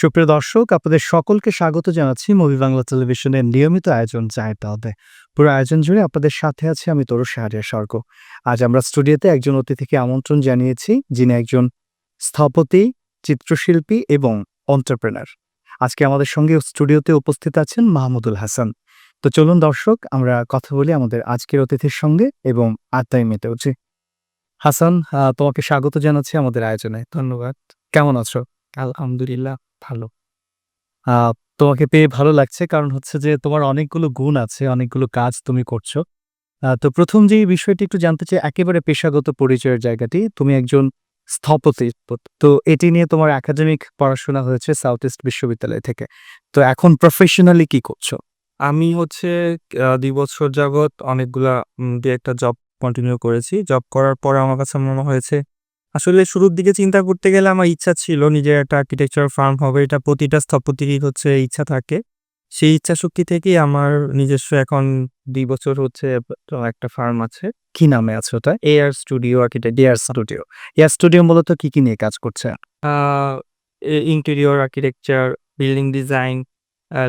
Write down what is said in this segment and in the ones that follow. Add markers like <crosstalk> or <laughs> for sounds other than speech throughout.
সুপ্রিয় দর্শক, আপনাদের সকলকে স্বাগত জানাচ্ছি মুভি বাংলা টেলিভিশনের নিয়মিত আয়োজন চায়ের দাওয়াতে। পুরো আয়োজন জুড়ে আপনাদের সাথে আছে আমি তরু শাহরিয়া স্বর্গ আজ আমরা স্টুডিওতে একজন অতিথিকে আমন্ত্রণ জানিয়েছি, যিনি একজন স্থপতি, চিত্রশিল্পী এবং অন্টারপ্রেনার আজকে আমাদের সঙ্গে স্টুডিওতে উপস্থিত আছেন মাহমুদুল হাসান। তো চলুন দর্শক, আমরা কথা বলি আমাদের আজকের অতিথির সঙ্গে এবং আড্ডায় মেতে উঠি। হাসান তোমাকে স্বাগত জানাচ্ছি আমাদের আয়োজনে। ধন্যবাদ। কেমন আছো? আলহামদুলিল্লাহ ভালো। আহ, তোমাকে পেয়ে ভালো লাগছে কারণ হচ্ছে যে তোমার অনেকগুলো গুণ আছে অনেকগুলো কাজ তুমি করছ। তো প্রথম যে বিষয়টি একটু জানতে চাই একেবারে পেশাগত পরিচয়ের জায়গাটি। তুমি একজন স্থপতি তো এটি নিয়ে তোমার একাডেমিক পড়াশোনা হয়েছে সাউথ ইস্ট বিশ্ববিদ্যালয় থেকে। তো এখন প্রফেশনালি কি করছ? আমি হচ্ছে দুই বছর যাবৎ অনেকগুলা দিয়ে একটা জব কন্টিনিউ করেছি। জব করার পরে আমার কাছে মনে হয়েছে আসলে শুরুর দিকে চিন্তা করতে গেলে আমার ইচ্ছা ছিল নিজের একটা আর্কিটেকচার ফার্ম হবে। এটা প্রতিটা স্থপতিরই হচ্ছে ইচ্ছা থাকে। সেই ইচ্ছা শক্তি থেকেই আমার নিজস্ব এখন দুই বছর হচ্ছে একটা ফার্ম আছে। কি নামে আছে ওটা? AR studio architect dear studio air studio মূলত কি কি নিয়ে কাজ করছে? Interior architecture building design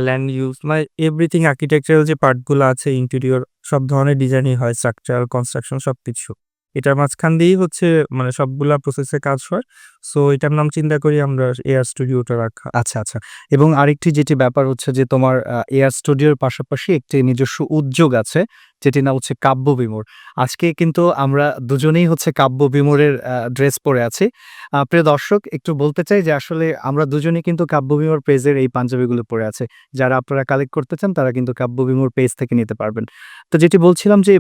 land use মানে এভরিথিং আর্কিটেকচারাল যে পার্টগুলো আছে ইন্টেরিয়র সব ধরনের ডিজাইনই হয় স্ট্রাকচার কনস্ট্রাকশন সব কিছু এটার মাঝখান দিয়েই হচ্ছে মানে সবগুলা প্রসেসে কাজ হয়। সো এটার নাম চিন্তা করি আমরা এয়ার স্টুডিওটা রাখা। আচ্ছা আচ্ছা। এবং আরেকটি যেটি ব্যাপার হচ্ছে যে তোমার এয়ার স্টুডিওর পাশাপাশি একটি নিজস্ব উদ্যোগ আছে যেটি না হচ্ছে কাব্য বিমোর। আজকে কিন্তু আমরা দুজনেই হচ্ছে কাব্য বিমোরের ড্রেস পরে আছি। প্রিয় দর্শক, একটু বলতে চাই যে আসলে আমরা দুজনেই কিন্তু কাব্য বিমোর পেজের এই পাঞ্জাবিগুলো পরে আছে। যারা আপনারা কালেক্ট করতে চান, তারা কিন্তু কাব্য বিমোর পেজ থেকে নিতে পারবেন। তো যেটি বলছিলাম যে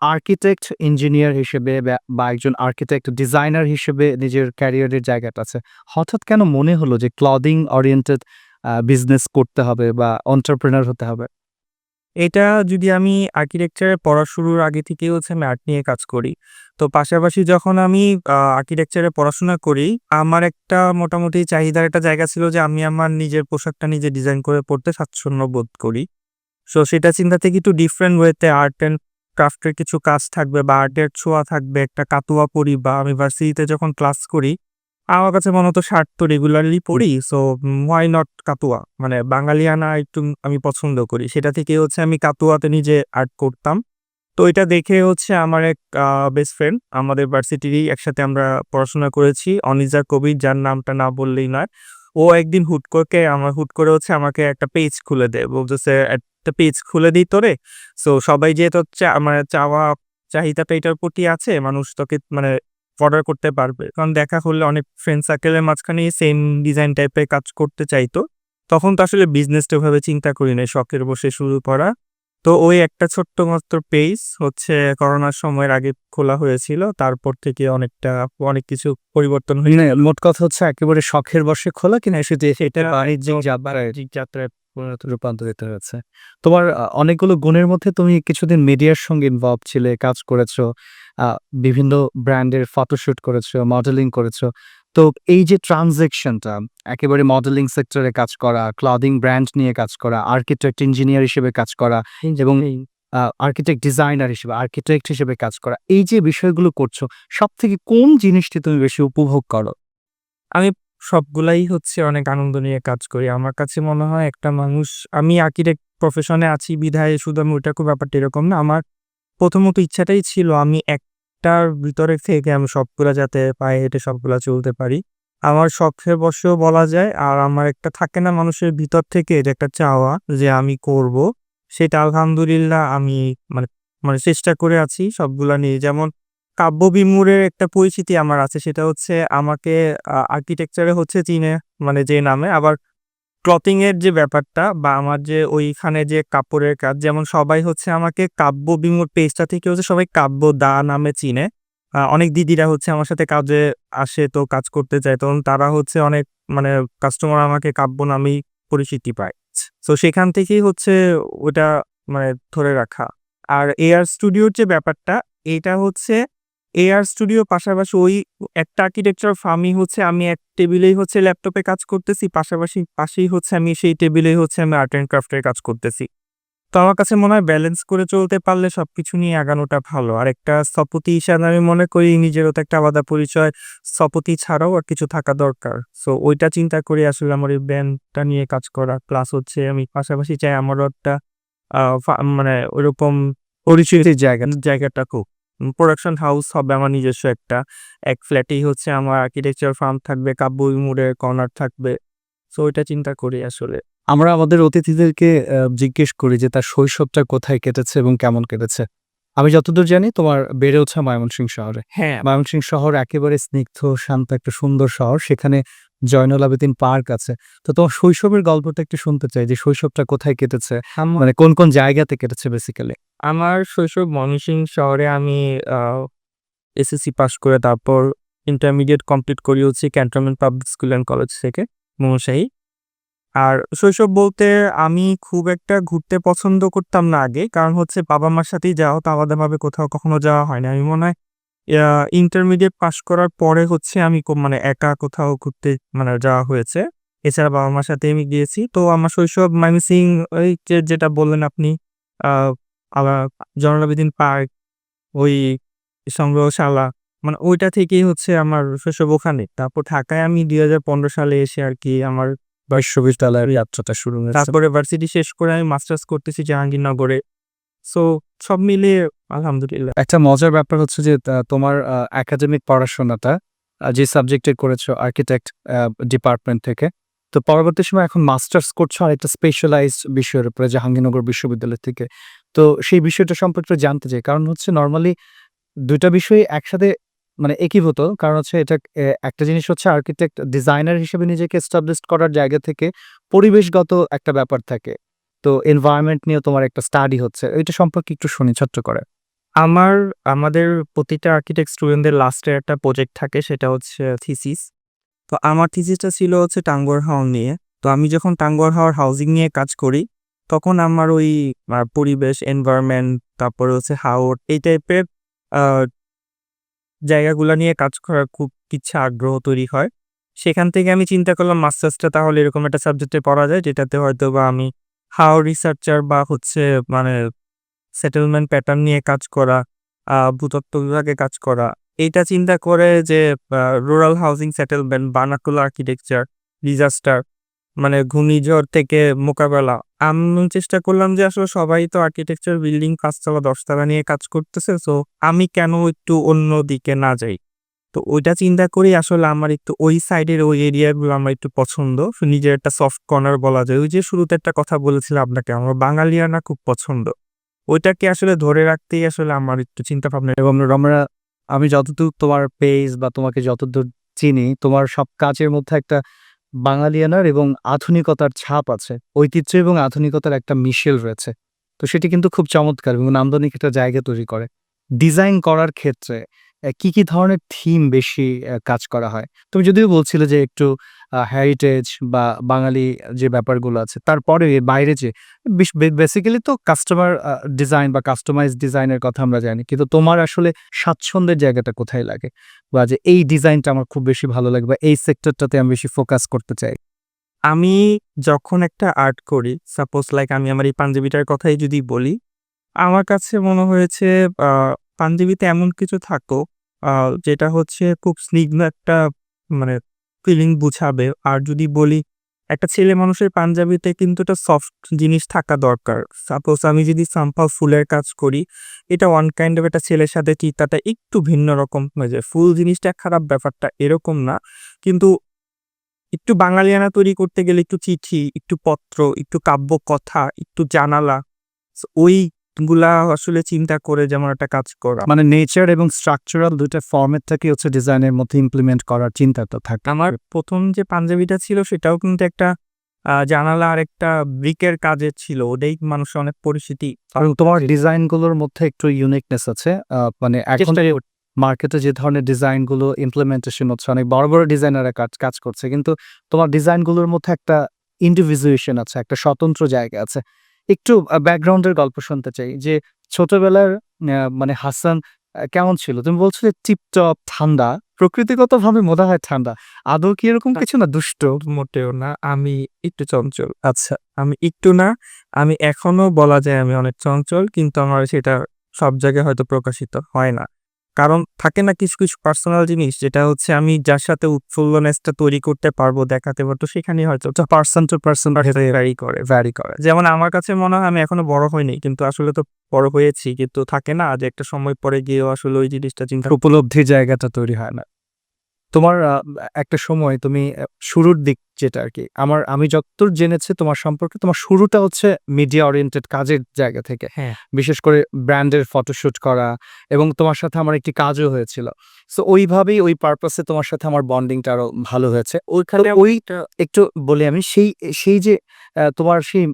আর্কিটেক্ট ইঞ্জিনিয়ার হিসেবে বা- একজন আর্কিটেক্ট ডিজাইনার হিসেবে নিজের ক্যারিয়ারের জায়গাটা আছে। হঠাৎ কেন মনে হলো যে ক্লদিং ওরিয়েন্টেড বিজনেস করতে হবে বা অন্টারপ্রেনার হতে হবে? এটা যদি আমি আর্কিটেকচারে পড়া শুরুর আগে থেকেই হচ্ছে আমি আর্ট নিয়ে কাজ করি। তো পাশাপাশি যখন আমি আর্কিটেকচারে পড়াশোনা করি, আমার একটা মোটামুটি চাহিদার একটা জায়গা ছিল যে আমি আমার নিজের পোশাকটা নিজে ডিজাইন করে পড়তে স্বাচ্ছন্দ্য বোধ করি। সো সেটা চিন্তা থেকে একটু ডিফারেন্ট ওয়েতে আর্ট অ্যান্ড ক্রাফটের কিছু কাজ থাকবে বা আর্টের ছোঁয়া থাকবে। একটা কাতুয়া পড়ি বা আমি ভার্সিটিতে যখন ক্লাস করি আমার কাছে মনে হতো শার্ট তো রেগুলারলি পড়ি সো হোয়াই নট কাতুয়া? মানে বাঙালিয়ানা একটু আমি পছন্দ করি। সেটা থেকে হচ্ছে আমি কাতুয়াতে নিজে আর্ট করতাম। তো এটা দেখে হচ্ছে আমার এক বেস্ট ফ্রেন্ড আমাদের ভার্সিটিরই একসাথে আমরা পড়াশোনা করেছি, অনিজা কবির যার নামটা না বললেই নয়। ও একদিন হুট করে আমার, হুট করে হচ্ছে আমাকে একটা পেজ খুলে দেয়। বলতেছে, একটা পেজ খুলে দিই তোরে? সো সবাই যেহেতু হচ্ছে আমার চাওয়া চাহিদাটা এটার প্রতি আছে, মানুষ তোকে মানে অর্ডার করতে পারবে। কারণ দেখা হলে অনেক ফ্রেন্ড সার্কেলের মাঝখানে সেম ডিজাইন টাইপের কাজ করতে চাইতো। তখন তো আসলে বিজনেসটা ওভাবে চিন্তা করি না শখের বসে শুরু করা। তো ওই একটা ছোট্ট মাত্র পেজ হচ্ছে করোনার সময়ের আগে খোলা হয়েছিল তারপর থেকে অনেকটা অনেক কিছু পরিবর্তন হয়ে মানে মোট কথা হচ্ছে একেবারে শখের বসে খোলা কিনা সেটা সেটা বাণিজ্যিক বাণিজ্যিক যাত্রায় রূপান্তরিত হয়েছে। তোমার অনেকগুলো গুণের মধ্যে তুমি কিছুদিন মিডিয়ার সঙ্গে ইনভলভ ছিলে কাজ করেছ। বিভিন্ন ব্র্যান্ডের ফটোশুট করেছ মডেলিং করেছ। তো এই যে ট্রানজেকশনটা একেবারে মডেলিং সেক্টরে কাজ করা ক্লদিং ব্র্যান্ড নিয়ে কাজ করা আর্কিটেক্ট ইঞ্জিনিয়ার হিসেবে কাজ করা এবং আর্কিটেক্ট ডিজাইনার হিসেবে আর্কিটেক্ট হিসেবে কাজ করা এই যে বিষয়গুলো করছ সব থেকে কোন জিনিসটি তুমি বেশি উপভোগ করো? আমি সবগুলাই হচ্ছে অনেক আনন্দ নিয়ে কাজ করি। আমার কাছে মনে হয় একটা মানুষ আমি আর্কিটেক্ট প্রফেশনে আছি বিধায় শুধু আমি ওইটা খুব ব্যাপারটা এরকম না আমার প্রথমত ইচ্ছাটাই ছিল আমি একটার ভিতরে থেকে আমি সবগুলা যাতে পায়ে হেঁটে সবগুলা চলতে পারি। আমার শখের বশেও বলা যায়, আর আমার একটা থাকে না মানুষের ভিতর থেকে যে একটা চাওয়া যে আমি করব, সেটা আলহামদুলিল্লাহ আমি মানে মানে চেষ্টা করে আছি সবগুলা নিয়ে। যেমন কাব্য বিমুরের একটা পরিচিতি আমার আছে, সেটা হচ্ছে আমাকে আর্কিটেকচারে হচ্ছে চীনে মানে যে নামে, আবার ক্লথিং এর যে ব্যাপারটা বা আমার যে ওইখানে যে কাপড়ের কাজ, যেমন সবাই হচ্ছে আমাকে কাব্য বিমূর পেজটা থেকে হচ্ছে সবাই কাব্য দা নামে চিনে। অনেক দিদিরা হচ্ছে আমার সাথে কাজে আসে তো কাজ করতে চায়, তখন তারা হচ্ছে অনেক মানে কাস্টমার আমাকে কাব্য নামেই পরিচিতি পায়। তো সেখান থেকেই হচ্ছে ওটা মানে ধরে রাখা। আর এআর স্টুডিওর যে ব্যাপারটা, এটা হচ্ছে এআর স্টুডিও পাশাপাশি ওই একটা আর্কিটেকচার ফার্মই হচ্ছে আমি এক টেবিলেই হচ্ছে ল্যাপটপে কাজ করতেছি, পাশাপাশি পাশেই হচ্ছে আমি সেই টেবিলেই হচ্ছে আমি আর্ট অ্যান্ড ক্রাফটের কাজ করতেছি তো আমার কাছে মনে হয় ব্যালেন্স করে চলতে পারলে সবকিছু নিয়ে আগানোটা ভালো। আর একটা স্থপতি হিসাবে আমি মনে করি নিজেরও তো একটা আলাদা পরিচয় স্থপতি ছাড়াও আর কিছু থাকা দরকার। সো ওইটা চিন্তা করে আসলে আমার এই ব্যান্ডটা নিয়ে কাজ করা। প্লাস হচ্ছে আমি পাশাপাশি চাই আমারও একটা মানে ওইরকম পরিচিতির জায়গা, জায়গাটা খুব। প্রোডাকশন হাউস হবে আমার নিজস্ব একটা। এক ফ্ল্যাটেই হচ্ছে আমার আর্কিটেকচার ফার্ম থাকবে, কাব্যই মোড়ের কর্নার থাকবে। সো ওইটা চিন্তা করি আসলে। আমরা আমাদের অতিথিদেরকে জিজ্ঞেস করি যে তার শৈশবটা কোথায় কেটেছে এবং কেমন কেটেছে। আমি যতদূর জানি তোমার বেড়ে ওঠা ময়মনসিংহ শহরে। হ্যাঁ। ময়মনসিংহ শহর একেবারে স্নিগ্ধ, শান্ত একটা সুন্দর শহর। সেখানে জয়নুল আবেদিন পার্ক আছে। তো তোমার শৈশবের গল্পটা একটু শুনতে চাই যে শৈশবটা কোথায় কেটেছে? মানে কোন, কোন জায়গাতে কেটেছে বেসিক্যালি? আমার শৈশব ময়মনসিংহ শহরে আমি এসএসসি পাস করে তারপর ইন্টারমিডিয়েট কমপ্লিট করি হচ্ছে cantonment public school and college থেকে মৌসাহি। আর শৈশব বলতে আমি খুব একটা ঘুরতে পছন্দ করতাম না আগে। কারণ হচ্ছে বাবা-মার সাথেই যাওয়া হতো আলাদাভাবে কোথাও কখনো যাওয়া হয় না। আমি মনে হয় ইন্টারমিডিয়েট পাস করার পরে হচ্ছে আমি মানে একা কোথাও ঘুরতে মানে যাওয়া হয়েছে। এছাড়া বাবা-মার সাথে আমি গিয়েছি। তো আমার শৈশব ময়মনসিংহ ওই যেটা বললেন আপনি আবার জয়নুল পার্ক, ওই সংগ্রহশালা মানে ওইটা থেকেই হচ্ছে আমার শৈশব ওখানে। তারপর ঢাকায় আমি ২০১৫ সালে এসে আর কি আমার বিশ্ববিদ্যালয়ের যাত্রাটা শুরু হয়েছে। তারপরে ভার্সিটি শেষ করে আমি মাস্টার্স করতেছি জাহাঙ্গীরনগরে। সো সব মিলিয়ে আলহামদুলিল্লাহ। একটা মজার ব্যাপার হচ্ছে যে তোমার একাডেমিক পড়াশোনাটা যে সাবজেক্টে করেছ আর্কিটেক্ট ডিপার্টমেন্ট থেকে। তো পরবর্তী সময় এখন মাস্টার্স করছ আরেকটা স্পেশালাইজড বিষয়ের উপরে, জাহাঙ্গীরনগর বিশ্ববিদ্যালয় থেকে। তো সেই বিষয়টা সম্পর্কে জানতে চাই। কারণ হচ্ছে নরমালি ২ টা বিষয়ই একসাথে মানে একীভূত। কারণ হচ্ছে এটা একটা জিনিস হচ্ছে আর্কিটেক্ট ডিজাইনার হিসেবে নিজেকে এস্টাবলিশড করার জায়গা থেকে পরিবেশগত একটা ব্যাপার থাকে। তো এনভায়রনমেন্ট নিয়ে তোমার একটা স্টাডি হচ্ছে। এইটা সম্পর্কে একটু শুনি ছোট্ট করে। আমার, আমাদের প্রতিটা আর্কিটেক্ট স্টুডেন্টদের লাস্টে একটা প্রজেক্ট থাকে, সেটা হচ্ছে থিসিস। তো আমার থিসিসটা ছিল হচ্ছে টাঙ্গুয়ার হাওর নিয়ে। তো আমি যখন টাঙ্গুয়ার হাওর হাউজিং নিয়ে কাজ করি, তখন আমার ওই পরিবেশ, এনভায়রনমেন্ট তারপরে হচ্ছে হাওর এই টাইপের জায়গাগুলা নিয়ে কাজ করার খুব ইচ্ছা আগ্রহ তৈরি হয়। সেখান থেকে আমি চিন্তা করলাম মাস্টার্সটা তাহলে এরকম একটা সাবজেক্টে পড়া যায় যেটাতে হয়তো বা আমি হাও রিসার্চার বা হচ্ছে মানে সেটেলমেন্ট প্যাটার্ন নিয়ে কাজ করা, ভূতত্ত্ব বিভাগে কাজ করা। এইটা চিন্তা করে যে rural housing settlement, vernacular architecture, disaster মানে ঘূর্ণিঝড় থেকে মোকাবেলা। আমি চেষ্টা করলাম যে আসলে সবাই তো আর্কিটেকচার, বিল্ডিং ৫ তলা ১০ তলা নিয়ে কাজ করতেছে। সো আমি কেন একটু অন্য দিকে না যাই? তো ওইটা চিন্তা করি আসলে আমার একটু ওই সাইডের ওই এরিয়াগুলো আমার একটু পছন্দ। নিজের একটা সফট কর্নার বলা যায়। ওই যে শুরুতে একটা কথা বলেছিলাম আপনাকে আমার বাঙালিয়ানা খুব পছন্দ। ওইটাকে আসলে ধরে রাখতেই আসলে আমার একটু চিন্তাভাবনা এবং আমরা আমি যতদূর তোমার পেজ বা তোমাকে যতদূর চিনি, তোমার সব কাজের মধ্যে একটা বাঙালিয়ানার এবং আধুনিকতার ছাপ আছে। ঐতিহ্য এবং আধুনিকতার একটা মিশেল রয়েছে। তো সেটি কিন্তু খুব চমৎকার এবং নান্দনিক একটা জায়গা তৈরি করে। ডিজাইন করার ক্ষেত্রে কি, কি ধরনের থিম বেশি কাজ করা হয়? তুমি যদিও বলছিলে যে একটু হেরিটেজ বা বাঙালি যে ব্যাপারগুলো আছে। তারপরে বাইরে যে বে বেসিক্যালি তো কাস্টমার ডিজাইন বা কাস্টমাইজড ডিজাইনের কথা আমরা জানি। কিন্তু তোমার আসলে স্বাচ্ছন্দ্যের জায়গাটা কোথায় লাগে? বা যে এই ডিজাইনটা আমার খুব বেশি ভালো লাগে বা এই সেক্টরটাতে আমি বেশি ফোকাস করতে চাই। আমি যখন একটা আর্ট করি, সাপোজ লাইক আমি আমার এই পাঞ্জাবিটার কথাই যদি বলি, আমার কাছে মনে হয়েছে পাঞ্জাবিতে এমন কিছু থাকো যেটা হচ্ছে খুব স্নিগ্ধ একটা মানে ফিলিং বুঝাবে। আর যদি বলি একটা ছেলে মানুষের পাঞ্জাবিতে কিন্তু একটা সফট জিনিস থাকা দরকার। সাপোজ আমি যদি সামহাউ ফুলের কাজ করি, এটা ওয়ান কাইন্ড অফ একটা ছেলের সাথে চিন্তাটা একটু ভিন্ন রকম হয়ে যায়। ফুল জিনিসটা খারাপ ব্যাপারটা এরকম না। কিন্তু একটু বাঙালিয়ানা তৈরি করতে গেলে একটু চিঠি, একটু পত্র, একটু কাব্য কথা একটু জানালা। সো ওইগুলা আসলে চিন্তা করে যেমন একটা কাজ করা। মানে নেচার এবং স্ট্রাকচারাল ২ টা ফরমেট থেকে হচ্ছে ডিজাইনের মধ্যে ইমপ্লিমেন্ট করার চিন্তাটা থাকে। আমার ১ম যে পাঞ্জাবিটা ছিল সেটাও কিন্তু একটা জানালা আর একটা ব্রিকের কাজের ছিল। ওটাই মানুষের অনেক পরিচিতি। এবং তোমার ডিজাইনগুলোর মধ্যে একটু ইউনিকনেস আছে। মানে এখন মার্কেটে যে ধরনের ডিজাইনগুলো ইমপ্লিমেন্টেশন হচ্ছে অনেক বড়, বড় ডিজাইনাররা কাজ কাজ করছে। কিন্তু তোমার ডিজাইনগুলোর মধ্যে একটা ইন্ডিভিজুয়েশন আছে, একটা স্বতন্ত্র জায়গা আছে। একটু ব্যাকগ্রাউন্ডের গল্প শুনতে চাই যে ছোটবেলার মানে হাসান কেমন ছিল? তুমি বলছো যে টিপটপ ঠান্ডা। প্রকৃতিগতভাবে মনে হয় ঠান্ডা। আদৌ কি এরকম কিছু না দুষ্ট? মোটেও না। আমি একটু চঞ্চল। আচ্ছা, আমি একটু না, আমি এখনও বলা যায় আমি অনেক চঞ্চল। কিন্তু আমার সেটা সব জায়গায় হয়তো প্রকাশিত হয় না। কারণ থাকে না কিছু, কিছু পার্সোনাল জিনিস যেটা হচ্ছে আমি যার সাথে উৎফুল্লনেসটা তৈরি করতে পারব, দেখাতে পারব সেখানেই হয়তো person person to person vary করে। ভ্যারি করে। যেমন আমার কাছে মনে হয় আমি এখনও বড় হইনি। কিন্তু আসলে তো বড় হয়েছি। কিন্তু থাকে না যে একটা সময় পরে গিয়েও আসলে ওই জিনিসটা চিন্তা উপলব্ধির জায়গাটা তৈরি হয় না। তোমার একটা সময় তুমি শুরুর দিক যেটা আরকি। আমার আমি যতদূর জেনেছি তোমার সম্পর্কে তোমার শুরুটা হচ্ছে মিডিয়া ওরিয়েন্টেড কাজের জায়গা থেকে। হ্যাঁ। বিশেষ করে ব্র্যান্ডের ফটোশুট করা এবং তোমার সাথে আমার একটি কাজও হয়েছিল। সো ওইভাবেই ওই পারপাসে তোমার সাথে আমার বন্ডিংটা আরও ভালো হয়েছে। ওইখানে ওই একটু বলি আমি সেই সেই যে তোমার সেই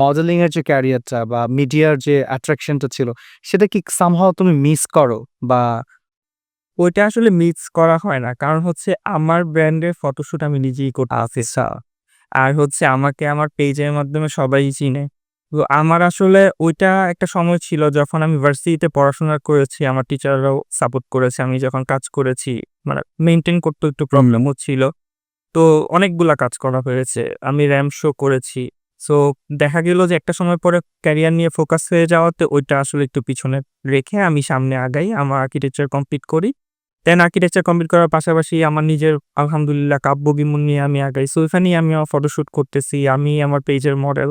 মডেলিং এর যে ক্যারিয়ারটা বা মিডিয়ার যে অ্যাট্রাকশনটা ছিল সেটা কি সামহাউ তুমি মিস করো? বা ওইটা আসলে মিক্স করা হয় না। কারণ হচ্ছে আমার ব্র্যান্ডের ফটোশ্যুট আমি নিজেই করতেছি। আচ্ছা। আর হচ্ছে আমাকে আমার পেজের মাধ্যমে সবাই চিনে। তো আমার আসলে ওইটা একটা সময় ছিল যখন আমি ভার্সিটিতে পড়াশোনা করেছি। আমার টিচাররাও সাপোর্ট করেছে। আমি যখন কাজ করেছি মানে মেনটেন করতেও একটু প্রবলেম হচ্ছিল। তো অনেকগুলা কাজ করা হয়েছে। আমি র্যাম শো করেছি। সো দেখা গেল যে একটা সময় পরে ক্যারিয়ার নিয়ে ফোকাস হয়ে যাওয়াতে ওইটা আসলে একটু পিছনে রেখে আমি সামনে আগাই। আমার আর্কিটেকচার কমপ্লিট করি। দেন আর্কিটেকচার কমপ্লিট করার পাশাপাশি আমার নিজের আলহামদুলিল্লাহ কাব্য বিমন নিয়ে আমি আগাই। সো এখানেই আমি আমার ফটোশুট করতেছি। আমি আমার পেজের মডেল।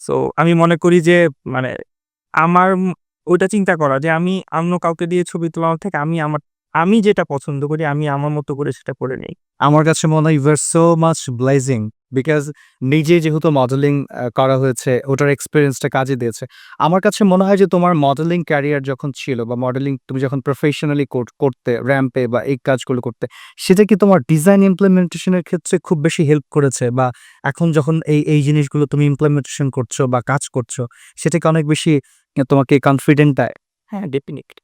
সো আমি মনে করি যে মানে আমার ওইটা চিন্তা করা যে, আমি অন্য কাউকে দিয়ে ছবি তোলার থেকে আমি আমার, আমি যেটা পছন্দ করি, আমি আমার মতো করে সেটা করে নিই আমার কাছে মনে হয় you are so much blazing because নিজে যেহেতু মডেলিং করা হয়েছে ওটার এক্সপেরিয়েন্সটা কাজে দিয়েছে। আমার কাছে মনে হয় যে তোমার মডেলিং ক্যারিয়ার যখন ছিল বা মডেলিং তুমি যখন প্রফেশনালি করতে র‍্যাম্পে বা এই কাজগুলো করতে সেটা কি তোমার ডিজাইন ইমপ্লিমেন্টেশন এর ক্ষেত্রে খুব বেশি হেল্প করেছে? বা এখন যখন এই, এই জিনিসগুলো তুমি ইমপ্লিমেন্টেশন করছ বা কাজ করছ সেটাকে অনেক বেশি তোমাকে কনফিডেন্ট দেয়? হ্যাঁ, ডেফিনিটলি।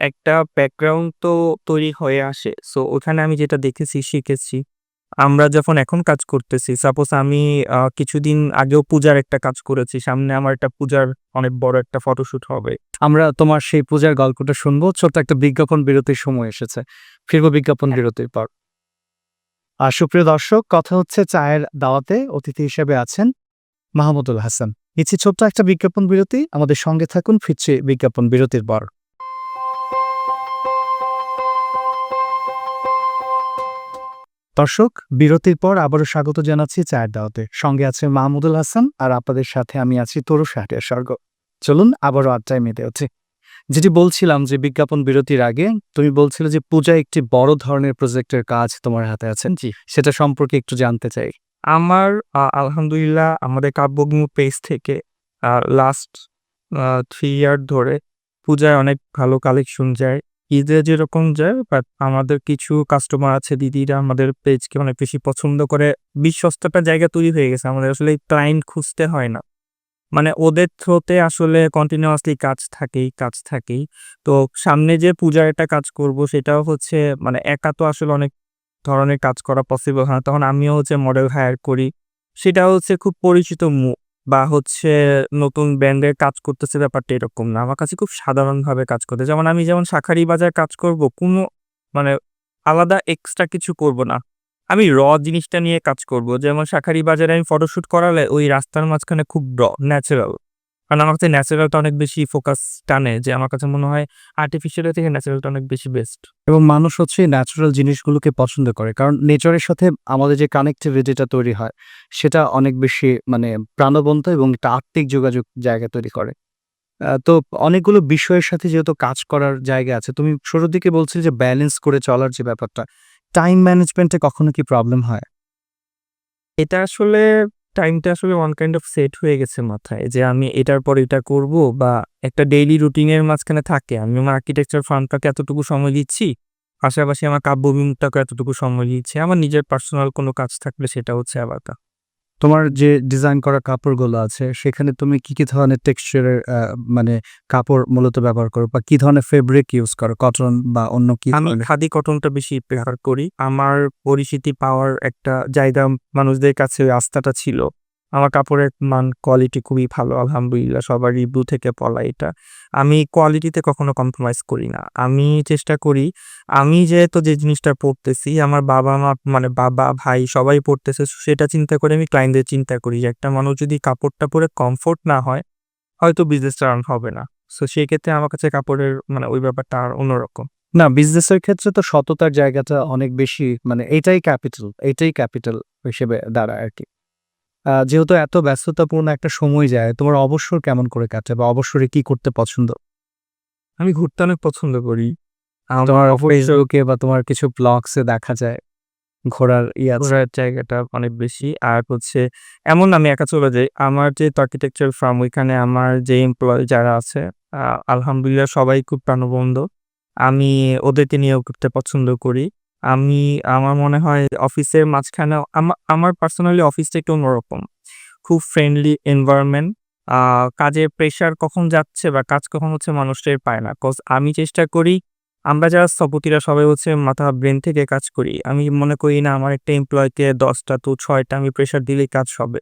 একটা ব্যাকগ্রাউন্ড তো তৈরি হয়ে আসে। সো ওখানে আমি যেটা দেখেছি, শিখেছি। আমরা যখন এখন কাজ করতেছি, সাপোজ আমি কিছুদিন আগেও পূজার একটা কাজ করেছি। সামনে আমার একটা পূজার অনেক বড় একটা ফটোশুট হবে। আমরা তোমার সেই পূজার গল্পটা শুনব। ছোট্ট একটা বিজ্ঞাপন বিরতির সময় এসেছে। ফিরবো বিজ্ঞাপন হ্যাঁ। বিরতির পর। আর সুপ্রিয় দর্শক কথা হচ্ছে চায়ের দাওয়াতে অতিথি হিসেবে আছেন মাহমুদুল হাসান। নিচ্ছি ছোট্ট একটা বিজ্ঞাপন বিরতি। আমাদের সঙ্গে থাকুন ফিরছে বিজ্ঞাপন বিরতির পর। দর্শক বিরতির পর আবারও স্বাগত জানাচ্ছি চায়ের দাওয়াতে। সঙ্গে আছে মাহমুদুল হাসান আর আপনাদের সাথে আমি আছি তরু শাহরিয়ার স্বর্গ। চলুন আবারও আড্ডায় মেতে উঠি। যেটি বলছিলাম যে বিজ্ঞাপন বিরতির আগে তুমি বলছিলে যে পূজা একটি বড় ধরনের প্রজেক্টের কাজ তোমার হাতে আছেন জি। সেটা সম্পর্কে একটু জানতে চাই। আমার আলহামদুলিল্লাহ আমাদের কাব্যবিমল পেজ থেকে লাস্ট 3 ইয়ার ধরে পূজায় অনেক ভালো কালেকশন যায়। ঈদে যেরকম যায় বাট আমাদের কিছু কাস্টমার আছে দিদিরা আমাদের পেজকে অনেক বেশি পছন্দ করে। বিশ্বস্ত একটা জায়গা তৈরি হয়ে গেছে। আমাদের আসলে ক্লায়েন্ট খুঁজতে হয় না। মানে ওদের থ্রুতে আসলে কন্টিনিউয়াসলি কাজ থাকেই, কাজ থাকেই। তো সামনে যে পূজার একটা কাজ করব সেটাও হচ্ছে মানে একা তো আসলে অনেক ধরনের কাজ করা পসিবল হয়। তখন আমিও হচ্ছে মডেল হায়ার করি। সেটা হচ্ছে খুব পরিচিত মুখ বা হচ্ছে নতুন ব্র্যান্ডের কাজ করতেছে ব্যাপারটা এরকম না। আমার কাছে খুব সাধারণভাবে কাজ করতে যেমন আমি যেমন শাখারি বাজার কাজ করব, কোনো মানে আলাদা এক্সট্রা কিছু করব না। আমি র জিনিসটা নিয়ে কাজ করব। যেমন শাখারি বাজারে আমি ফটোশ্যুট করালে ওই রাস্তার মাঝখানে খুব র ন্যাচারাল। কারণ আমার কাছে ন্যাচারালটা অনেক বেশি ফোকাস টানে যে আমার কাছে মনে হয় আর্টিফিশিয়াল থেকে ন্যাচারালটা অনেক বেশি বেস্ট। এবং মানুষ হচ্ছে ন্যাচারাল জিনিসগুলোকে পছন্দ করে। কারণ নেচারের সাথে আমাদের যে কানেক্টিভিটিটা তৈরি হয় সেটা অনেক বেশি মানে প্রাণবন্ত এবং একটা আর্থিক যোগাযোগ জায়গা তৈরি করে। তো অনেকগুলো বিষয়ের সাথে যেহেতু কাজ করার জায়গা আছে তুমি শুরুর দিকে বলছিলে যে ব্যালেন্স করে চলার যে ব্যাপারটা, টাইম ম্যানেজমেন্টে কখনো কি প্রবলেম হয়? এটা আসলে টাইমটা আসলে ওয়ান কাইন্ড অফ সেট হয়ে গেছে মাথায় যে আমি এটার পর এটা করব বা একটা ডেইলি রুটিনের মাঝখানে থাকে। আমি আমার আর্কিটেকচার ফার্মটাকে এতটুকু সময় দিচ্ছি। পাশাপাশি আমার কাব্যবিমলটাকে এতটুকু সময় দিচ্ছি। আমার নিজের পার্সোনাল কোনো কাজ থাকলে সেটা হচ্ছে আলাদা। তোমার যে ডিজাইন করা কাপড়গুলো আছে সেখানে তুমি কি, কি ধরনের টেক্সচারের মানে কাপড় মূলত ব্যবহার করো বা কি ধরনের ফেব্রিক ইউজ করো? কটন বা অন্য কি আমি খাদি কটনটা বেশি প্রেফার করি। আমার পরিচিতি পাওয়ার একটা জায়গা মানুষদের কাছে ওই আস্থাটা ছিল। আমার কাপড়ের মান কোয়ালিটি খুবই ভালো, আলহামদুলিল্লাহ, সবার রিভিউ থেকে বলা এটা। আমি কোয়ালিটিতে কখনো কম্প্রোমাইজ করি না। আমি চেষ্টা করি, আমি যেহেতু যে জিনিসটা পড়তেছি আমার বাবা মা মানে বাবা, ভাই সবাই পড়তেছে সেটা চিন্তা করে আমি ক্লায়েন্টদের চিন্তা করি যে একটা মানুষ যদি কাপড়টা পরে কমফোর্ট না হয়, হয়তো বিজনেসটা রান হবে না। সো সেই ক্ষেত্রে আমার কাছে কাপড়ের মানে ওই ব্যাপারটা আর অন্যরকম। না বিজনেসের ক্ষেত্রে তো সততার জায়গাটা অনেক বেশি মানে এটাই ক্যাপিটাল এটাই ক্যাপিটাল হিসেবে দাঁড়ায় আর কি। যেহেতু এত ব্যস্ততাপূর্ণ একটা সময় যায় তোমার অবসর কেমন করে কাটে বা অবসরে কি করতে পছন্দ? আমি ঘুরতে অনেক পছন্দ করি। তোমার ফেসবুকে বা তোমার কিছু ব্লগসে দেখা যায়? ঘোরার ইয়ে ঘোরার জায়গাটা অনেক বেশি। আর হচ্ছে এমন আমি একা চলে যাই। আমার যে আর্কিটেকচার ফার্ম ওইখানে আমার যে এমপ্লয় যারা আছে আলহামদুলিল্লাহ সবাই খুব প্রাণবন্ধ আমি ওদেরকে নিয়েও করতে পছন্দ করি। আমি, আমার মনে হয় অফিসের মাঝখানে, আমা- আমার পার্সোনালি অফিসটা একটু অন্যরকম। খুব ফ্রেন্ডলি এনভায়রনমেন্ট কাজের প্রেশার কখন যাচ্ছে বা কাজ কখন হচ্ছে মানুষ পায় না। কজ আমি চেষ্টা করি, আমরা যারা স্থপতিরা সবাই হচ্ছে মাথা ব্রেন থেকে কাজ করি। আমি মনে করি না, আমার একটা এমপ্লয়কে দশটা তো ছয়টা আমি প্রেশার দিলেই কাজ হবে।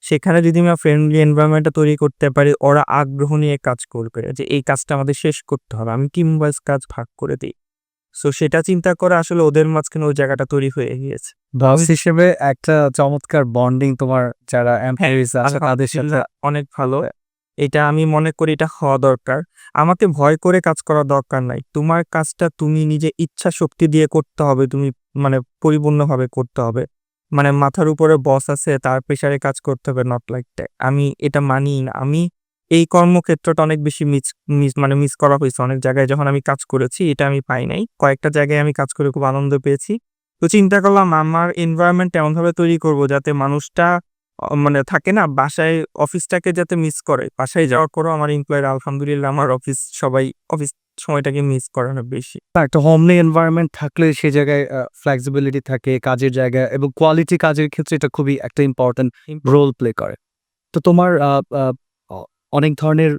সেখানে যদি আমরা ফ্রেন্ডলি এনভায়রনমেন্টটা তৈরি করতে পারি, ওরা আগ্রহ নিয়ে কাজ করবে যে, এই কাজটা আমাদের শেষ করতে হবে। আমি টিম ওয়াইজ কাজ ভাগ করে দিই? সো সেটা চিন্তা করে আসলে ওদের মাঝখানে ওই জায়গাটা তৈরি হয়ে গিয়েছে। বস হিসেবে একটা চমৎকার বন্ডিং তোমার যারা এমপ্লয়িজ আছে তাদের সাথে। অনেক ভালো। এটা আমি মনে করি এটা হওয়া দরকার। আমাকে ভয় করে কাজ করা দরকার নাই। তোমার কাজটা তুমি নিজে ইচ্ছা শক্তি দিয়ে করতে হবে তুমি মানে পরিপূর্ণভাবে করতে হবে। মানে মাথার উপরে বস আছে তার প্রেশারে কাজ করতে হবে নট লাইক দ্যাট আমি এটা মানি না। আমি এই কর্মক্ষেত্রটা অনেক বেশি মিস মিস মানে মিস করা হয়েছে। অনেক জায়গায় যখন আমি কাজ করেছি এটা আমি পাই নাই। কয়েকটা জায়গায় আমি কাজ করে খুব আনন্দ পেয়েছি। তো চিন্তা করলাম আমার এনভায়রনমেন্ট এমনভাবে তৈরি করব যাতে মানুষটা মানে থাকে না বাসায় অফিসটাকে যাতে মিস করে। বাসায় যাওয়ার পরও আমার এমপ্লয়ার আলহামদুলিল্লাহ আমার অফিস সবাই অফিস সময়টাকে মিস করে অনেক বেশি। না, একটা হোমলি এনভায়রনমেন্ট থাকলে সেই জায়গায় ফ্লেক্সিবিলিটি থাকে কাজের জায়গা এবং কোয়ালিটি কাজের ক্ষেত্রে এটা খুবই একটা ইম্পর্টেন্ট রোল প্লে করে। তো তোমার অনেক ধরনের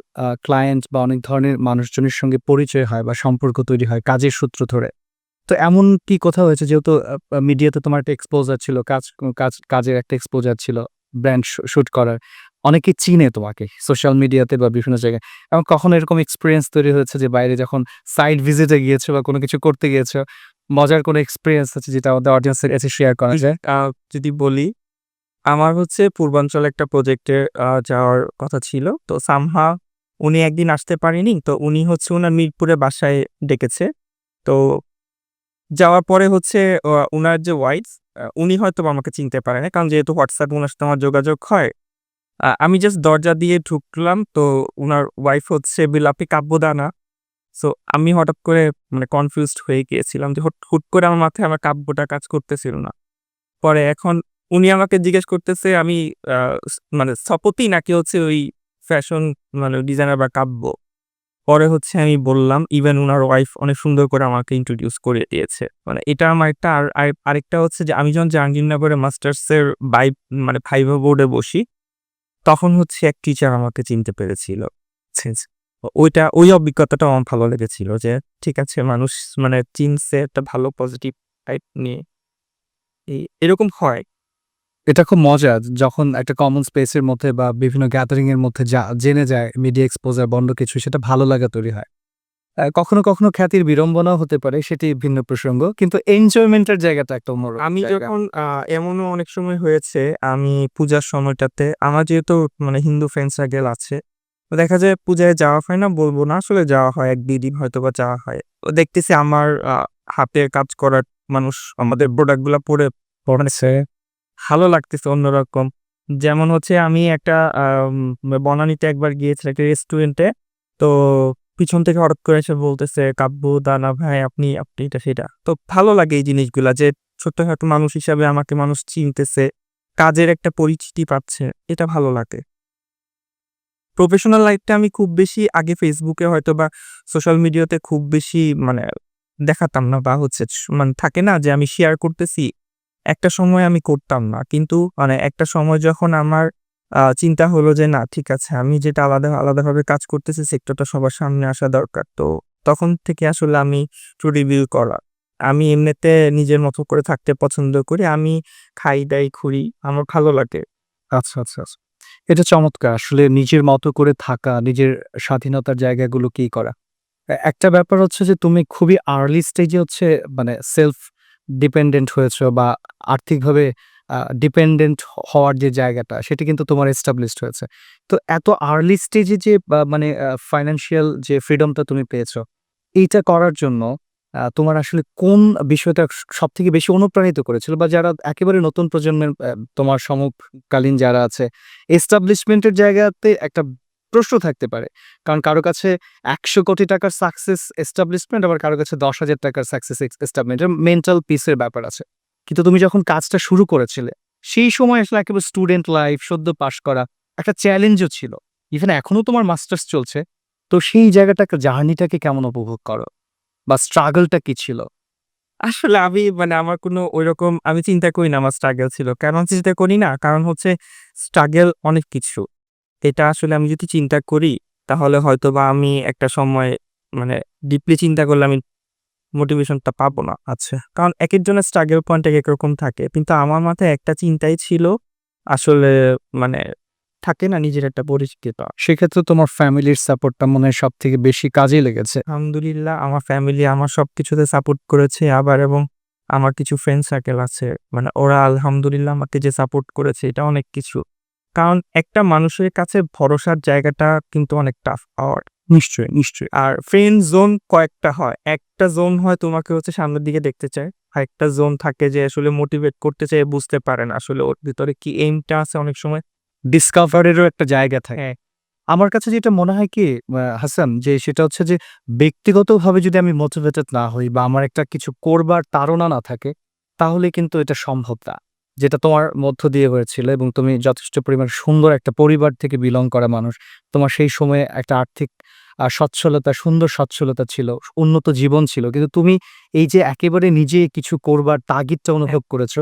ক্লায়েন্ট বা অনেক ধরনের মানুষজনের সঙ্গে পরিচয় হয় বা সম্পর্ক তৈরি হয় কাজের সূত্র ধরে। তো এমন কি কোথাও হয়েছে যেহেতু মিডিয়াতে তোমার একটা এক্সপোজার ছিল কাজ কাজ কাজের একটা এক্সপোজার ছিল ব্র্যান্ড শুট করার। অনেকে চিনে তোমাকে সোশ্যাল মিডিয়াতে বা বিভিন্ন জায়গায়। এবং কখনো এরকম এক্সপিরিয়েন্স তৈরি হয়েছে যে বাইরে যখন সাইড ভিজিটে গিয়েছো বা কোনো কিছু করতে গিয়েছো মজার কোনো এক্সপিরিয়েন্স আছে যেটা আমাদের অডিয়েন্সের কাছে শেয়ার করা যায়? যদি বলি আমার হচ্ছে পূর্বাঞ্চল একটা প্রজেক্টে যাওয়ার কথা ছিল। তো সামহা উনি একদিন আসতে পারেনি। তো উনি হচ্ছে ওনার মিরপুরে বাসায় ডেকেছে। তো যাওয়ার পরে হচ্ছে উনার যে ওয়াইফ উনি হয়তো আমাকে চিনতে পারে না কারণ যেহেতু হোয়াটসঅ্যাপ ওনার সাথে আমার যোগাযোগ হয় আমি জাস্ট দরজা দিয়ে ঢুকলাম। তো উনার ওয়াইফ হচ্ছে বিলাপি কাব্যদানা। সো আমি হঠাৎ করে মানে কনফিউজড হয়ে গিয়েছিলাম যে হুট করে আমার মাথায় আমার কাব্যটা কাজ করতেছিল না। পরে এখন উনি আমাকে জিজ্ঞেস করতেছে, আমি মানে স্থপতি নাকি হচ্ছে ওই ফ্যাশন মানে ডিজাইনার বা কাব্য? পরে হচ্ছে আমি বললাম ইভেন ওনার ওয়াইফ অনেক সুন্দর করে আমাকে ইন্ট্রোডিউস করে দিয়েছে। মানে এটা আমার একটা আর, আর- আরেকটা হচ্ছে যে আমি যখন জাহাঙ্গীরনগরে মাস্টার্সের বাই মানে ফাইভা বোর্ডে বসি, তখন হচ্ছে এক টিচার আমাকে চিনতে পেরেছিল। ওইটা, ওই অভিজ্ঞতাটা আমার ভালো লেগেছিল যে, ঠিক আছে, মানুষ মানে চিনছে একটা ভালো পজিটিভ টাইপ নিয়ে। এই, এরকম হয়। এটা খুব মজা যখন একটা কমন স্পেসের মধ্যে বা বিভিন্ন গ্যাদারিং এর মধ্যে যা জেনে যায় মিডিয়া এক্সপোজার বন্ধ কিছু সেটা ভালো লাগা তৈরি হয়। কখনো কখনো খ্যাতির বিড়ম্বনাও হতে পারে সেটি ভিন্ন প্রসঙ্গ কিন্তু এনজয়মেন্টের জায়গাটা একটা অন্য আমি যখন এমনও অনেক সময় হয়েছে আমি পূজার সময়টাতে আমার যেহেতু মানে হিন্দু ফ্রেন্ড সার্কেল আছে দেখা যায় পূজায় যাওয়া হয় না বলব না আসলে যাওয়া হয় এক দুই দিন হয়তো বা যাওয়া হয়। তো দেখতেছি আমার হাতে কাজ করার মানুষ আমাদের প্রোডাক্টগুলা পরে পড়ছে ভালো লাগতেছে অন্যরকম। যেমন হচ্ছে আমি একটা বনানীতে একবার গিয়েছিলাম একটা রেস্টুরেন্টে তো পিছন থেকে হঠাৎ করে এসে বলতেছে কাব্য দানা ভাই, আপনি আপনি এটা সেটা। তো ভালো লাগে এই জিনিসগুলা যে ছোট্টখাটো মানুষ হিসাবে আমাকে মানুষ চিনতেছে, কাজের একটা পরিচিতি পাচ্ছে, এটা ভালো লাগে। প্রফেশনাল লাইফটা আমি খুব বেশি আগে ফেসবুকে হয়তো বা সোশ্যাল মিডিয়াতে খুব বেশি মানে দেখাতাম না বা হচ্ছে মানে থাকে না যে আমি শেয়ার করতেছি। একটা সময় আমি করতাম না কিন্তু মানে একটা সময় যখন আমার চিন্তা হলো যে না ঠিক আছে আমি যেটা আলাদা আলাদাভাবে কাজ করতেছি সেক্টরটা সবার সামনে আসা দরকার তো তখন থেকে আসলে আমি একটু রিভিউ করা আমি এমনিতে নিজের মতো করে থাকতে পছন্দ করি আমি খাই দাই ঘুরি আমার ভালো লাগে আচ্ছা, আচ্ছা, আচ্ছা। এটা চমৎকার। আসলে নিজের মতো করে থাকা, নিজের স্বাধীনতার জায়গাগুলোকেই করা। একটা ব্যাপার হচ্ছে যে তুমি খুবই আর্লি স্টেজে হচ্ছে মানে সেলফ ডিপেন্ডেন্ট হয়েছো বা আর্থিকভাবে ডিপেন্ডেন্ট হওয়ার যে জায়গাটা সেটি কিন্তু তোমার এস্টাবলিশড হয়েছে। তো এত আর্লি স্টেজে যে মানে ফাইন্যান্সিয়াল যে ফ্রিডমটা তুমি পেয়েছ, এইটা করার জন্য তোমার আসলে কোন বিষয়টা স সবথেকে বেশি অনুপ্রাণিত করেছিল? বা যারা একেবারে নতুন প্রজন্মের তোমার সমকালীন যারা আছে, এস্টাবলিশমেন্ট এর জায়গাতে একটা প্রশ্ন থাকতে পারে। কারণ কারও কাছে ৳১০০ টাকার সাকসেস এস্টাবলিশমেন্ট আবার কারও কাছে দশ হাজার টাকার সাকসেস এস এস্টাবলিশমেন্ট মেন্টাল পিসের ব্যাপার আছে। কিন্তু তুমি যখন কাজটা শুরু করেছিলে, সেই সময় আসলে একেবারে স্টুডেন্ট লাইফ, সদ্য পাস করা, একটা চ্যালেঞ্জও ছিল। ইভেন এখনও তোমার মাস্টার্স চলছে। তো সেই জায়গাটাকে জার্নিটাকে কেমন উপভোগ করো? বা স্ট্রাগলটা কি ছিল? আসলে আমি মানে আমার কোনো ঐরকম আমি চিন্তা করি না আমার স্ট্রাগল ছিল। কেন চিন্তা করি না? কারণ হচ্ছে স্ট্রাগল অনেক কিছু। এটা আসলে আমি যদি চিন্তা করি তাহলে হয়তো বা আমি একটা সময় মানে ডিপলি চিন্তা করলে আমি মোটিভেশনটা পাবো না। আচ্ছা। কারণ একেকজনের স্ট্রাগল পয়েন্ট এক রকম থাকে। কিন্তু আমার মাথায় একটা চিন্তাই ছিল আসলে মানে থাকে না নিজের একটা পরিচিত। সেক্ষেত্রে তোমার ফ্যামিলির সাপোর্টটা মনে হয় সব থেকে বেশি কাজে লেগেছে। আলহামদুলিল্লাহ আমার ফ্যামিলি আমার সব কিছুতে সাপোর্ট করেছে। আবার এবং আমার কিছু ফ্রেন্ড সার্কেল আছে। মানে ওরা আলহামদুলিল্লাহ আমাকে যে সাপোর্ট করেছে এটা অনেক কিছু। কারণ একটা মানুষের কাছে ভরসার জায়গাটা কিন্তু অনেক টাফ পাওয়ার। নিশ্চয়ই, নিশ্চয়ই। আর ফ্রেন্ড জোন কয়েকটা হয়। একটা জোন হয় তোমাকে হচ্ছে সামনের দিকে দেখতে চায়। আরেকটা জোন থাকে যে আসলে মোটিভেট করতে চায় বুঝতে পারে না আসলে ওর ভিতরে কি এইমটা আছে অনেক সময় ডিসকভার এরও একটা জায়গা থাকে। হ্যাঁ। আমার কাছে যেটা মনে হয় কি হাসান যে সেটা হচ্ছে যে ব্যক্তিগতভাবে যদি আমি মোটিভেটেড না হই বা আমার একটা কিছু করবার তাড়না না থাকে, তাহলে কিন্তু এটা সম্ভব না। যেটা তোমার মধ্য দিয়ে হয়েছিল এবং তুমি যথেষ্ট পরিমাণ সুন্দর একটা পরিবার থেকে বিলং করা মানুষ। তোমার সেই সময়ে একটা আর্থিক সচ্ছলতা, সুন্দর সচ্ছলতা ছিল, উন্নত জীবন ছিল। কিন্তু তুমি এই যে একেবারে নিজে কিছু করবার তাগিদটা অনুভব করেছ,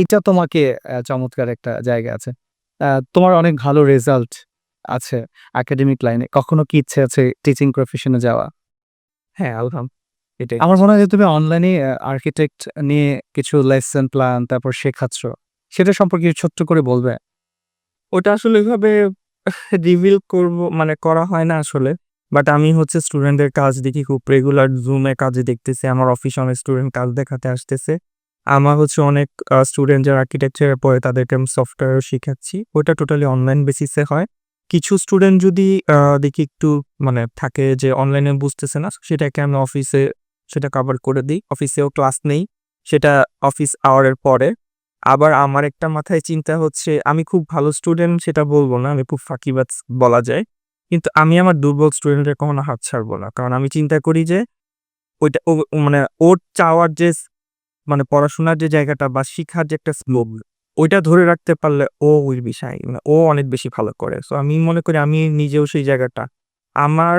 এটা তোমাকে চমৎকার একটা জায়গা আছে। তোমার অনেক ভালো রেজাল্ট আছে একাডেমিক লাইনে। কখনো কি ইচ্ছে আছে টিচিং প্রফেশনে যাওয়া? হ্যাঁ, আলহাম এটাই। আমার মনে হয় যে তুমি অনলাইনে আর্কিটেক্ট নিয়ে কিছু লেসন প্ল্যান তারপর শেখাচ্ছ। সেটা সম্পর্কে ছোট্ট করে বলবে? ওটা আসলে ওইভাবে <laughs> রিভিল করব মানে করা হয় না আসলে। বাট আমি হচ্ছে স্টুডেন্টদের কাজ দেখি খুব রেগুলার জুমে কাজে দেখতেছি। আমার অফিসে অনেক স্টুডেন্ট কাজ দেখাতে আসতেছে। আমার হচ্ছে অনেক স্টুডেন্ট যারা আর্কিটেকচার এ পড়ে তাদেরকে আমি সফটওয়্যারও শিখাচ্ছি। ওটা টোটালি অনলাইন বেসিসে হয়। কিছু স্টুডেন্ট যদি দেখি একটু মানে থাকে যে অনলাইনে বুঝতেছে না, সেটাকে আমি অফিসে সেটা কভার করে দিই অফিসেও ক্লাস নেই। সেটা অফিস আওয়ারের পরে। আবার আমার একটা মাথায় চিন্তা হচ্ছে, আমি খুব ভালো স্টুডেন্ট সেটা বলব না। আমি খুব ফাঁকিবাজ বলা যায়। কিন্তু আমি আমার দুর্বল স্টুডেন্টের কখনো হাত ছাড়বো না। কারণ আমি চিন্তা করি যে, ওইটা মানে ওর চাওয়ার যে মানে পড়াশোনার যে জায়গাটা বা শিখার যে একটা স্কোপ ওইটা ধরে রাখতে পারলে ও ওই বি শাইন মানে ও অনেক বেশি ভালো করে। সো আমি মনে করি আমি নিজেও সেই জায়গাটা আমার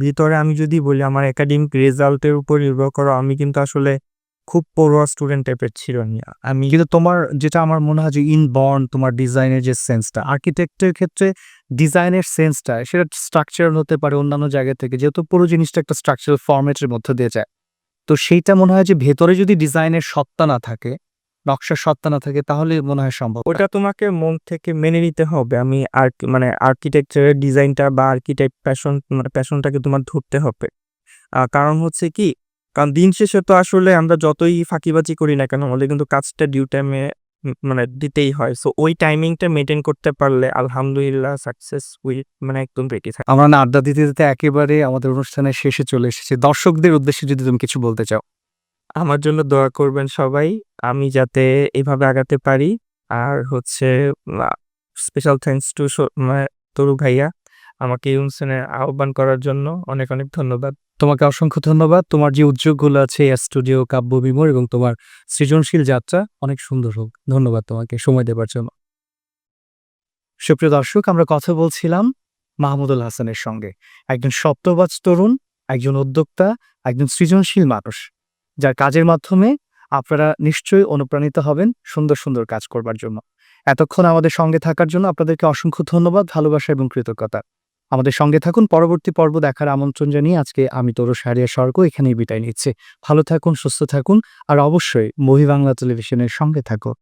ভিতরে আমি যদি বলি আমার একাডেমিক রেজাল্টের উপর নির্ভর করো আমি কিন্তু আসলে খুব পড়ুয়া স্টুডেন্ট টাইপের ছিল আমি কিন্তু তোমার যেটা আমার মনে হয় যে ইনবর্ন তোমার ডিজাইনের যে সেন্সটা, আর্কিটেক্টের ক্ষেত্রে ডিজাইনের সেন্সটা সেটা স্ট্রাকচারাল হতে পারে অন্যান্য জায়গা থেকে। যেহেতু পুরো জিনিসটা একটা স্ট্রাকচারাল ফরম্যাট মধ্যে দিয়ে যায়। তো সেইটা মনে হয় যে ভেতরে যদি ডিজাইনের সত্তা না থাকে, নকশার সত্তা না থাকে তাহলে মনে হয় সম্ভব ওটা তোমাকে মন থেকে মেনে নিতে হবে। আমি আর্ক মানে আর্কিটেকচারের ডিজাইনটা বা আর্কিটেক্ট প্যাশন মানে প্যাশনটাকে তোমার ধরতে হবে। কারণ হচ্ছে কি, কারণ দিন শেষে তো আসলে আমরা যতই ফাঁকিবাজি করি না কেন আমাদের কিন্তু কাজটা ডিউ টাইমে মানে দিতেই হয়। সো ওই টাইমিংটা মেনটেন করতে পারলে আলহামদুলিল্লাহ সাকসেস উইল মানে একদম রেডি থাকে। আমরা না আড্ডা দিতে, দিতে একেবারে আমাদের অনুষ্ঠানের শেষে চলে এসেছি। দর্শকদের উদ্দেশ্যে যদি তুমি কিছু বলতে চাও? আমার জন্য দোয়া করবেন সবাই। আমি যাতে এভাবে আগাতে পারি। আর হচ্ছে স্পেশাল থ্যাংকস টু তরু ভাইয়া আমাকে অনুষ্ঠানে আহ্বান করার জন্য অনেক, অনেক ধন্যবাদ। তোমাকে অসংখ্য ধন্যবাদ। তোমার যে উদ্যোগগুলো আছে স্টুডিও কাব্য কাব্যবিমোর এবং তোমার সৃজনশীল যাত্রা অনেক সুন্দর হোক। ধন্যবাদ তোমাকে সময় দেবার জন্য। সুপ্রিয় দর্শক আমরা কথা বলছিলাম মাহমুদুল হাসানের সঙ্গে। একজন সপ্তবাজ তরুণ, একজন উদ্যোক্তা, একজন সৃজনশীল মানুষ। যার কাজের মাধ্যমে আপনারা নিশ্চয়ই অনুপ্রাণিত হবেন সুন্দর, সুন্দর কাজ করবার জন্য। এতক্ষণ আমাদের সঙ্গে থাকার জন্য আপনাদেরকে অসংখ্য ধন্যবাদ, ভালোবাসা এবং কৃতজ্ঞতা। আমাদের সঙ্গে থাকুন পরবর্তী পর্ব দেখার আমন্ত্রণ জানিয়ে আজকে আমি তরু সারিয়া স্বর্গ এখানেই বিদায় নিচ্ছি। ভালো থাকুন, সুস্থ থাকুন আর অবশ্যই মহি বাংলা টেলিভিশনের সঙ্গে থাকুন।